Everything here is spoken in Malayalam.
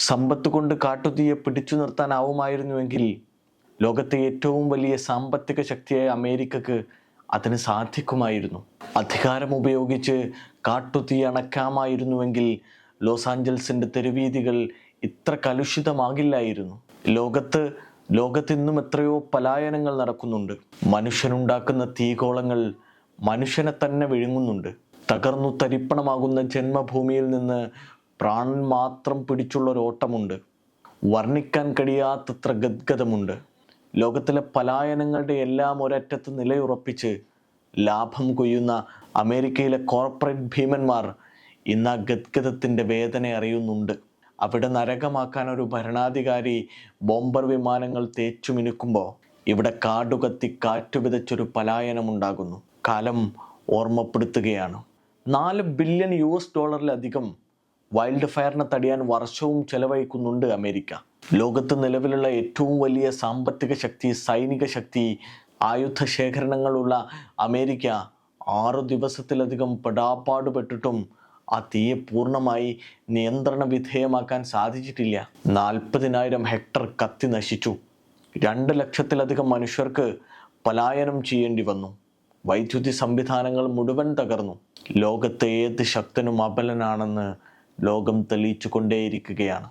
സമ്പത്ത് കൊണ്ട് കാട്ടുതീയെ പിടിച്ചു നിർത്താനാവുമായിരുന്നുവെങ്കിൽ ലോകത്തെ ഏറ്റവും വലിയ സാമ്പത്തിക ശക്തിയായ അമേരിക്കക്ക് അതിന് സാധിക്കുമായിരുന്നു. അധികാരം ഉപയോഗിച്ച് കാട്ടുതീ അണക്കാമായിരുന്നുവെങ്കിൽ ലോസ് ആഞ്ചൽസിന്റെ തെരുവീതികൾ ഇത്ര കലുഷിതമാകില്ലായിരുന്നു. ലോകത്ത് ലോകത്തിന്നും എത്രയോ പലായനങ്ങൾ നടക്കുന്നുണ്ട്. മനുഷ്യനുണ്ടാക്കുന്ന തീകോളങ്ങൾ മനുഷ്യനെ തന്നെ വിഴുങ്ങുന്നുണ്ട്. തകർന്നു തരിപ്പണമാകുന്ന ജന്മഭൂമിയിൽ നിന്ന് പ്രാണൻ മാത്രം പിടിച്ചുള്ള ഒരു ഓട്ടമുണ്ട് വർണിക്കാൻ കഴിയാത്തത്ര ഗദ്ഗതമുണ്ട് ലോകത്തിലെ പലായനങ്ങളുടെ എല്ലാം ഒരറ്റത്ത് നിലയുറപ്പിച്ച് ലാഭം കൊയ്യുന്ന അമേരിക്കയിലെ കോർപ്പറേറ്റ് ഭീമന്മാർ ഇന്ന് ആ ഗദ്ഗതത്തിന്റെ വേദന അറിയുന്നുണ്ട്. അവിടെ നരകമാക്കാൻ ഒരു ഭരണാധികാരി ബോംബർ വിമാനങ്ങൾ തേച്ചു മിനുക്കുമ്പോൾ ഇവിടെ കാടുകത്തി കാറ്റു വിതച്ചൊരു പലായനമുണ്ടാകുന്നു. കാലം ഓർമ്മപ്പെടുത്തുകയാണ്. നാല് ബില്യൺ യു എസ് ഡോളറിലധികം വൈൽഡ് ഫയറിനെ തടയാൻ വർഷവും ചെലവഴിക്കുന്നുണ്ട് അമേരിക്ക. ലോകത്ത് നിലവിലുള്ള ഏറ്റവും വലിയ സാമ്പത്തിക ശക്തി സൈനിക ശക്തി ആയുധ ശേഖരണങ്ങളുള്ള അമേരിക്ക ആറു ദിവസത്തിലധികം പെടാപ്പാടുപെട്ടിട്ടും ആ തീയെ പൂർണമായി നിയന്ത്രണ വിധേയമാക്കാൻ സാധിച്ചിട്ടില്ല. നാൽപ്പതിനായിരം ഹെക്ടർ കത്തി നശിച്ചു. രണ്ട് ലക്ഷത്തിലധികം മനുഷ്യർക്ക് പലായനം ചെയ്യേണ്ടി വന്നു. വൈദ്യുതി സംവിധാനങ്ങൾ മുഴുവൻ തകർന്നു. ലോകത്തെ ഏത് ശക്തനും അബലനാണെന്ന് ലോകം തെളിയിച്ചു കൊണ്ടേയിരിക്കുകയാണ്